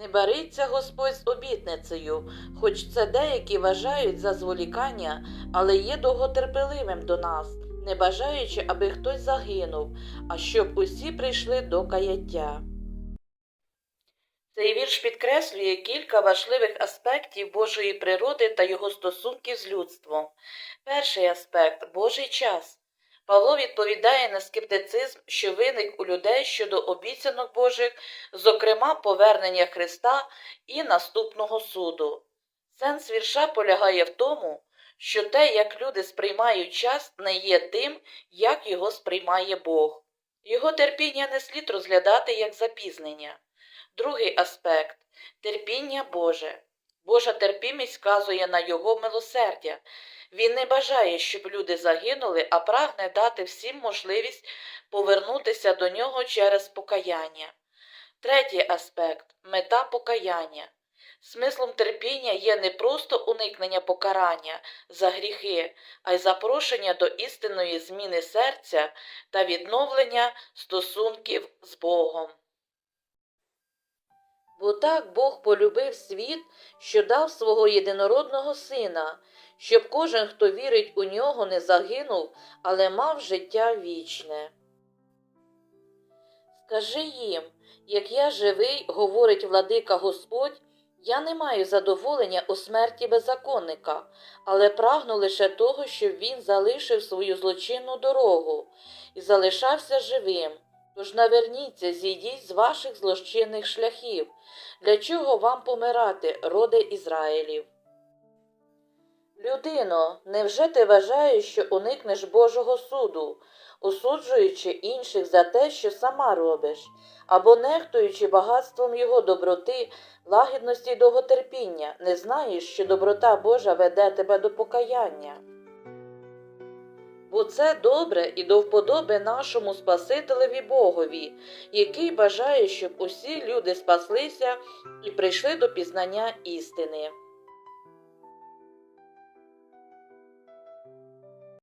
Не бариться Господь з обітницею, хоч це деякі вважають за зволікання, але є довготерпеливим до нас, не бажаючи, аби хтось загинув, а щоб усі прийшли до каяття. Цей вірш підкреслює кілька важливих аспектів Божої природи та його стосунків з людством. Перший аспект Божий час. Павло відповідає на скептицизм, що виник у людей щодо обіцянок Божих, зокрема повернення Христа і наступного суду. Сенс вірша полягає в тому, що те, як люди сприймають час, не є тим, як його сприймає Бог. Його терпіння не слід розглядати як запізнення. Другий аспект терпіння Боже. Божа терпімість вказує на Його милосердя. Він не бажає, щоб люди загинули, а прагне дати всім можливість повернутися до нього через покаяння. Третій аспект мета покаяння. Смислом терпіння є не просто уникнення покарання за гріхи, а й запрошення до істинної зміни серця та відновлення стосунків з Богом. Бо так Бог полюбив світ, що дав свого єдинородного сина, щоб кожен, хто вірить у нього, не загинув, але мав життя вічне. Скажи їм, як я живий, говорить владика Господь, я не маю задоволення у смерті беззаконника, але прагну лише того, щоб він залишив свою злочинну дорогу і залишався живим. Тож наверніться, зійдіть з ваших злочинних шляхів. Для чого вам помирати, роде Ізраїлів? Людино, невже ти вважаєш, що уникнеш Божого суду, осуджуючи інших за те, що сама робиш, або нехтуючи багатством його доброти, лагідності й довготерпіння, не знаєш, що доброта Божа веде тебе до покаяння? Бо це добре і до вподоби нашому Спасителеві Богові, який бажає, щоб усі люди спаслися і прийшли до пізнання істини.